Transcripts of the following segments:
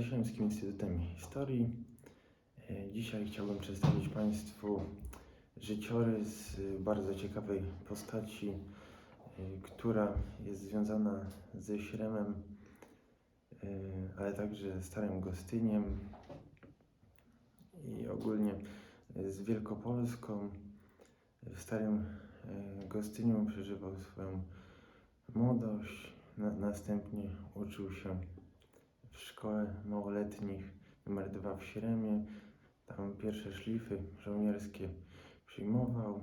ze Śląskim Instytutem Historii. E, Dzisiaj chciałbym przedstawić Państwu życiorys bardzo ciekawej postaci, y, która jest związana ze Śremem, y, ale także Starym Gostyniem i ogólnie z Wielkopolską. W Starym Gostyniu przeżywał swoją młodość, na, następnie uczył się w szkole małoletnich numer 2 w Śremie. Tam pierwsze szlify żołnierskie przyjmował.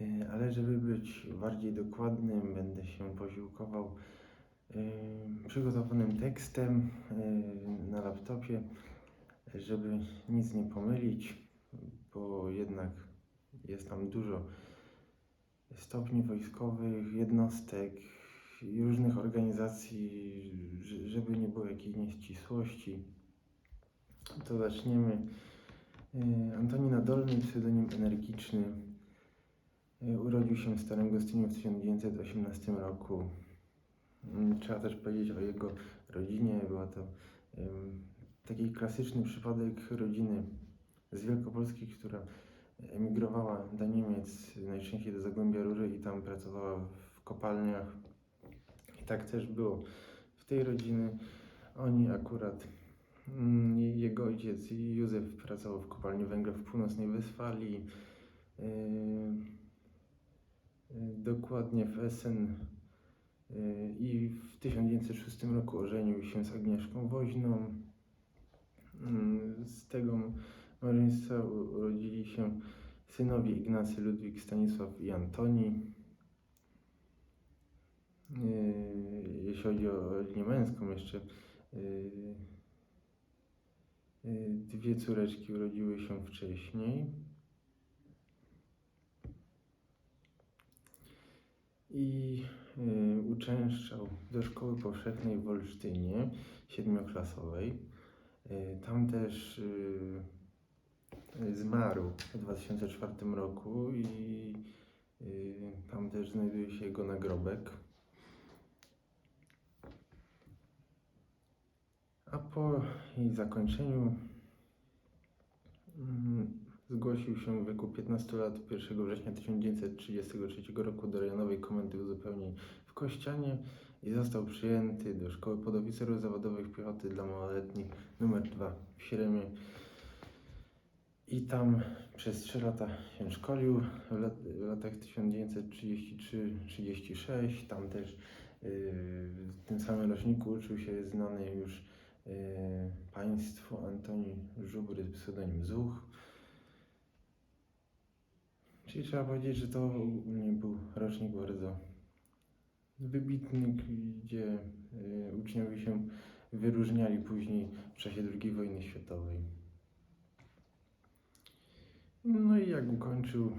Y, Ale żeby być bardziej dokładnym, będę się posiłkował y, przygotowanym tekstem y, na laptopie, żeby nic nie pomylić, bo jednak jest tam dużo stopni wojskowych, jednostek różnych organizacji, żeby nie było jakiejś nieścisłości. To zaczniemy. Y, Antonina Dolny, pseudonim energiczny, y, urodził się w Starym Gostyniu w 1918 roku. Mm, Trzeba też powiedzieć o jego rodzinie. Była to taki klasyczny przypadek rodziny z Wielkopolski, która emigrowała do Niemiec, najczęściej do Zagłębia Rury i tam pracowała w kopalniach. I tak też było w tej rodziny. Oni akurat, mm, je- jego ojciec Józef pracował w kopalni węgla w północnej Westfalii, yy, yy, dokładnie w Essen yy, i w 1906 roku ożenił się z Agnieszką Woźną. Yy, Z tego małżeństwa urodzili się synowie Ignacy, Ludwik, Stanisław i Antoni. Yy, Jeśli chodzi o linię męską, jeszcze yy, yy, dwie córeczki urodziły się wcześniej. I uczęszczał do szkoły powszechnej w Olsztynie, siedmioklasowej. Tam też zmarł w 2004 roku i tam też znajduje się jego nagrobek. A po jej zakończeniu mm, zgłosił się w wieku 15 lat 1 września 1933 roku do rejonowej komendy uzupełnień w Kościanie i został przyjęty do Szkoły Podoficerów Zawodowych Piechoty dla Małoletnich nr 2 w Śremie. I tam przez 3 lata się szkolił w, lat, w latach 1933-36. Tam też yy, w tym samym roczniku uczył się znany już państwu Antoni Żubry, pseudonim Zuch. Czyli trzeba powiedzieć, że to ogólnie był rocznik bardzo wybitny, gdzie yy, uczniowie się wyróżniali później w czasie II wojny światowej. No i jak ukończył y,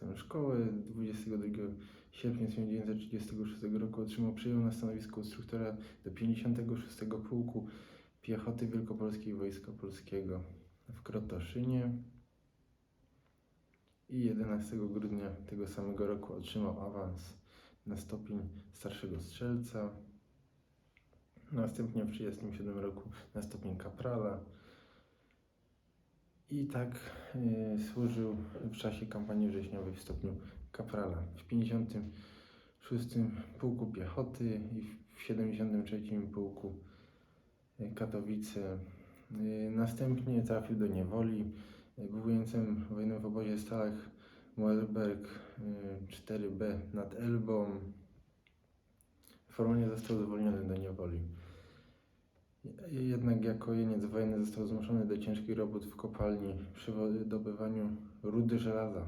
tę szkołę 22 sierpnia 1936 roku otrzymał przyjął na stanowisko instruktora do 56 Pułku Piechoty Wielkopolskiej Wojska Polskiego w Krotoszynie i 11 grudnia tego samego roku otrzymał awans na stopień starszego strzelca. Następnie w 1937 roku na stopień kaprala. I tak y, służył w czasie kampanii wrześniowej w stopniu kaprala. W 56 Pułku Piechoty i w 73 Pułku y, Katowice. Y, następnie trafił do niewoli. Był jeńcem wojny w obozie Stalach Moelberg y, 4B nad Elbą. Formalnie został zwolniony do niewoli. Jednak jako jeniec wojenny został zmuszony do ciężkich robót w kopalni przy wydobywaniu rudy żelaza.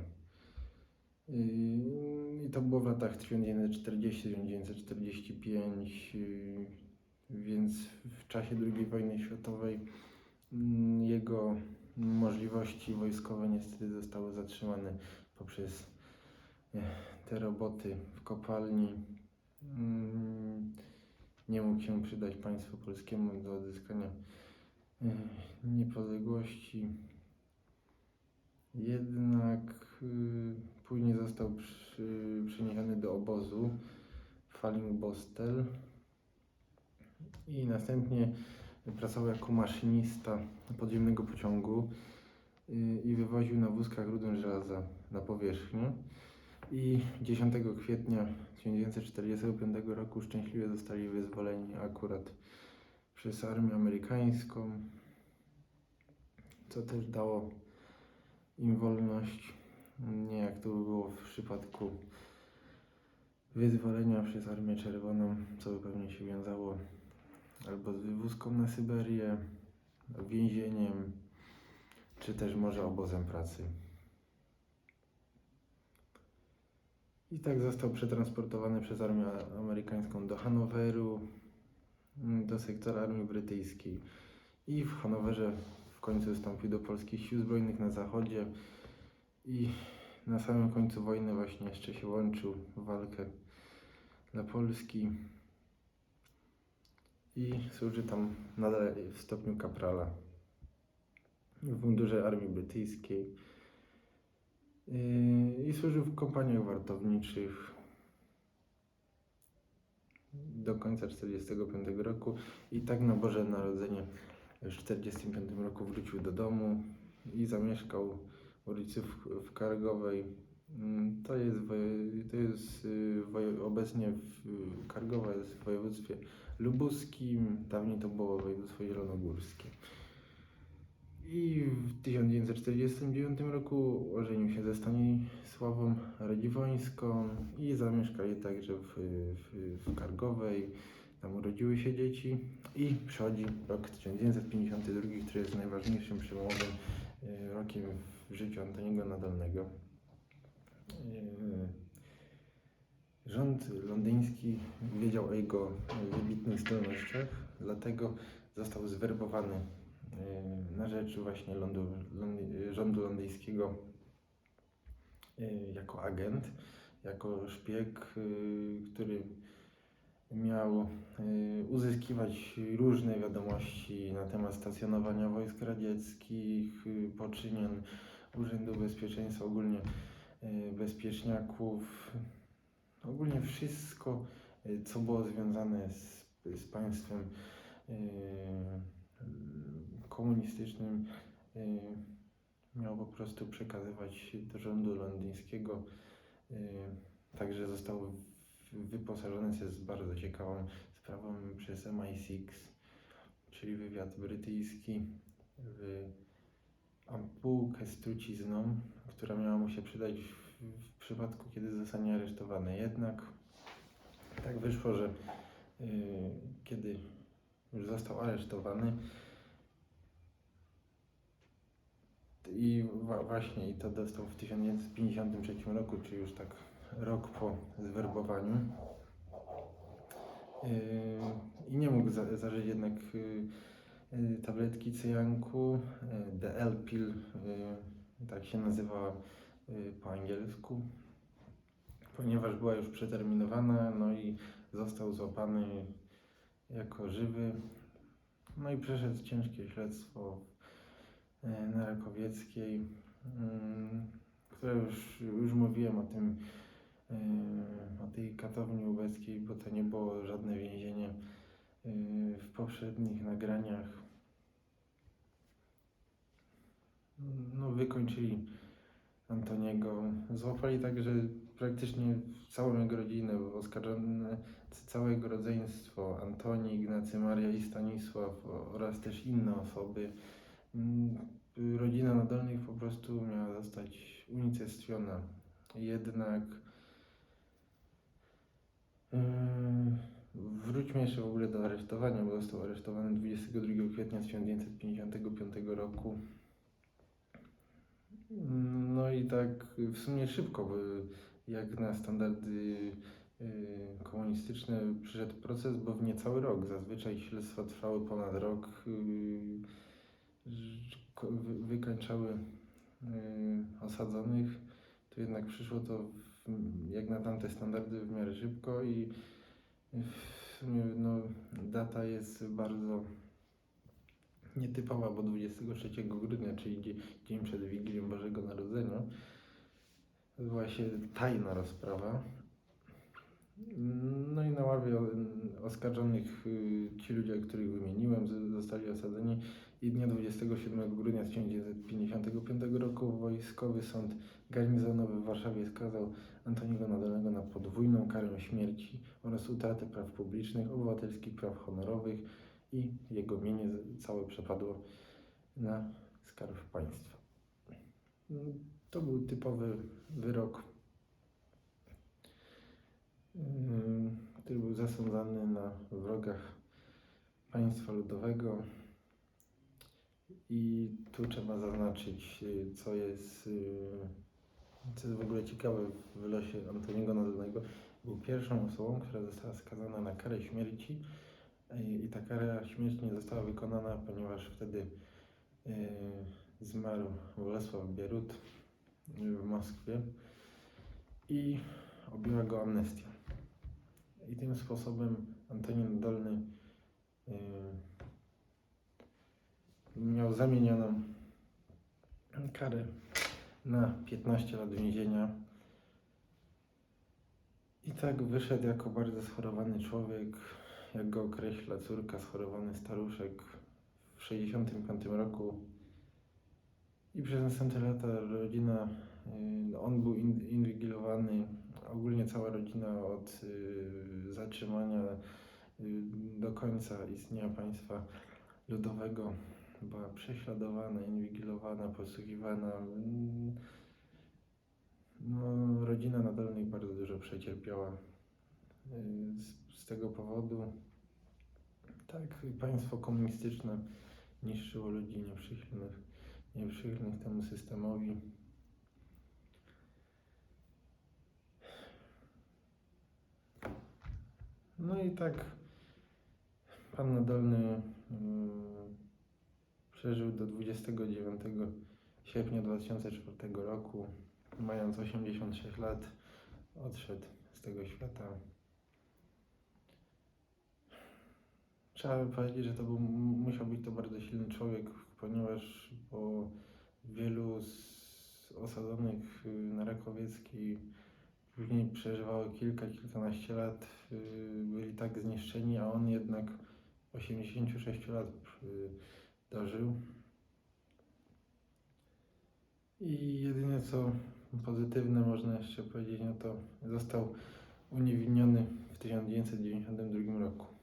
I to było w latach 1940-1945, yy, więc w czasie II wojny światowej mm, jego możliwości wojskowe niestety zostały zatrzymane poprzez eh, te roboty w kopalni. Nie mógł się przydać państwu polskiemu do odzyskania e, niepodległości. Jednak y, później został przy, przeniesiony do obozu Fallingbostel i następnie pracował jako maszynista podziemnego pociągu y, i wywoził na wózkach rudę żelaza na powierzchnię. I 10 kwietnia 1945 roku szczęśliwie zostali wyzwoleni akurat przez armię amerykańską, co też dało im wolność, było w przypadku wyzwolenia przez Armię Czerwoną, co pewnie się wiązało albo z wywózką na Syberię, więzieniem, czy też może obozem pracy. I tak został przetransportowany przez armię amerykańską do Hanoweru, do sektora armii brytyjskiej. I w Hanowerze w końcu wstąpił do polskich sił zbrojnych na zachodzie i na samym końcu wojny właśnie jeszcze się łączył w walkę dla Polski. I służy tam nadal w stopniu kaprala w mundurze armii brytyjskiej. Yy, i służył w kompaniach wartowniczych do końca 1945 roku. I tak na Boże Narodzenie w 1945 roku wrócił do domu i zamieszkał ulicy w, w Kargowej. Mm, To jest, to jest y, obecnie w, Kargowa jest w województwie lubuskim, dawniej to było województwo zielonogórskie. I w 1949 roku ożenił się ze Stanisławą Radziwońską i zamieszkali także w, w, w Kargowej. Tam urodziły się dzieci i przychodzi rok 1952, który jest najważniejszym przełomowym e, rokiem w życiu Antoniego Nadolnego. E, Rząd londyński wiedział o jego wybitnych zdolnościach, dlatego został zwerbowany e, na rzecz właśnie rządu londyńskiego e, jako agent, jako szpieg, który miał uzyskiwać różne wiadomości na temat stacjonowania wojsk radzieckich, poczynion Urzędu Bezpieczeństwa, ogólnie e, bezpieczniaków, ogólnie wszystko, e, co było związane z, z państwem e, komunistycznym, miał po prostu przekazywać do rządu londyńskiego. Także został wyposażony, jest bardzo ciekawą sprawą przez MI6, czyli wywiad brytyjski, w ampułkę z trucizną, która miała mu się przydać w, w przypadku, kiedy zostanie aresztowany. Jednak tak wyszło, że y, kiedy już został aresztowany i właśnie i to dostał w 1953 roku, czyli już tak rok po zwerbowaniu. Yy, I nie mógł za, zażyć jednak yy, yy, tabletki cyjanku, yy, The L-Pill, yy, tak się nazywa po angielsku, ponieważ była już przeterminowana, no i został złapany jako żywy, no i przeszedł ciężkie śledztwo na Rakowieckiej, yy, które już, już mówiłem o tym, o tej katowni ubeckiej, bo to nie było żadne więzienie w poprzednich nagraniach. No, wykończyli Antoniego. Złapali także praktycznie całą jego rodzinę, bo oskarżone całe jego rodzeństwo, Antoni, Ignacy, Maria i Stanisław oraz też inne osoby. Mm, Rodzina Nadolnych po prostu miała zostać unicestwiona. Jednak Yy, Wróćmy jeszcze w ogóle do aresztowania, bo został aresztowany 22 kwietnia 1955 roku. No i tak w sumie szybko, bo jak na standardy yy, komunistyczne przyszedł proces, bo w niecały rok. Zazwyczaj śledztwa trwały ponad rok, wy- wykańczały yy, osadzonych. Tu jednak przyszło to w, jak na tamte standardy w miarę szybko i w sumie no, data jest bardzo nietypowa, bo 23 grudnia, czyli dzie- dzień przed Wigilią Bożego Narodzenia, odbyła się tajna rozprawa. No i na ławie oskarżonych y, ci ludzie, których wymieniłem, zostali osadzeni i dnia 27 grudnia 1955 roku wojskowy sąd garnizonowy w Warszawie skazał Antoniego Nadolnego na podwójną karę śmierci oraz utratę praw publicznych, obywatelskich praw honorowych i jego mienie całe przepadło na skarb państwa. To był typowy wyrok który był zasądzany na wrogach państwa ludowego. I tu trzeba zaznaczyć, co jest, co jest w ogóle ciekawe w losie Antoniego Nadolnego. Był pierwszą osobą, która została skazana na karę śmierci y, i ta kara śmierci nie została wykonana, ponieważ wtedy y, zmarł Bolesław Bierut y, w Moskwie i objęła go amnestia. I tym sposobem Antonin Dolny y, miał zamienioną karę na 15 lat więzienia. I tak wyszedł jako bardzo schorowany człowiek, jak go określa córka, schorowany staruszek w 65 roku. I przez następne lata rodzina, y, on był in- inwigilowany, ogólnie cała rodzina od y, zatrzymania y, do końca istnienia państwa ludowego była prześladowana, inwigilowana, posługiwana. Mm, No, rodzina Nadolnych bardzo dużo przecierpiała z, z tego powodu. Tak, państwo komunistyczne niszczyło ludzi nieprzychylnych, nieprzychylnych temu systemowi. No i tak pan Nadolny mm, przeżył do 29 sierpnia 2004 roku. Mając 86 lat, odszedł z tego świata. Trzeba powiedzieć, że to był, musiał być to bardzo silny człowiek, ponieważ po wielu z osadzonych y, na Rakowieckiej później przeżywało kilka, kilkanaście lat, y, byli tak zniszczeni, a on jednak 86 lat y, dożył. I jedyne co pozytywne można jeszcze powiedzieć, no to został uniewinniony w 1992 roku.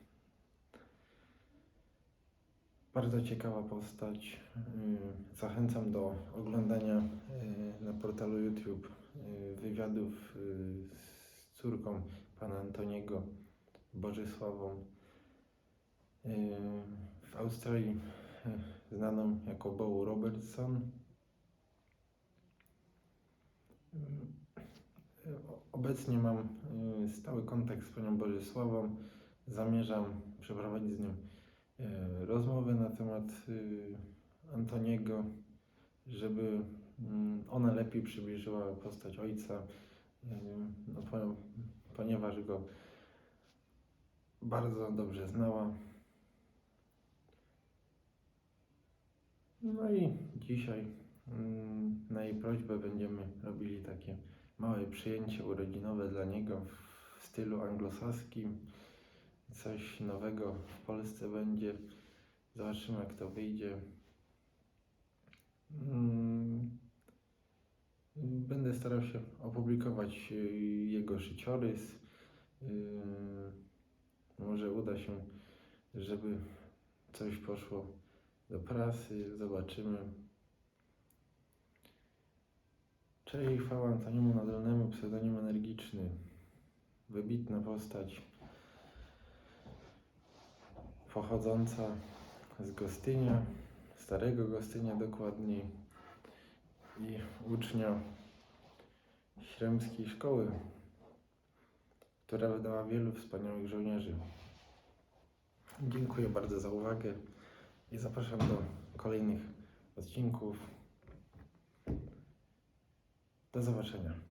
Bardzo ciekawa postać. Yy, Zachęcam do oglądania yy, na portalu YouTube yy, wywiadów z córką pana Antoniego Bożysławą. W Australii znaną jako Bo Robertson. Obecnie mam stały kontakt z panią Bożysławą. Zamierzam przeprowadzić z nią e, rozmowy na temat y, Antoniego, żeby mm, ona lepiej przybliżyła postać ojca, y, no, po- ponieważ go bardzo dobrze znała. No i dzisiaj mm, na jej prośbę będziemy robili takie małe przyjęcie urodzinowe dla niego w stylu anglosaskim coś nowego w Polsce będzie. Zobaczymy, jak to wyjdzie. Mm, Będę starał się opublikować y, jego życiorys. Y, Może uda się, żeby coś poszło do prasy. Zobaczymy. Cześć chwała Antoniemu Nadolnemu, pseudonim energiczny. Wybitna postać pochodząca z Gostynia, starego Gostynia dokładniej i ucznia Śremskiej Szkoły, która wydała wielu wspaniałych żołnierzy. Dziękuję bardzo za uwagę i zapraszam do kolejnych odcinków. Do zobaczenia.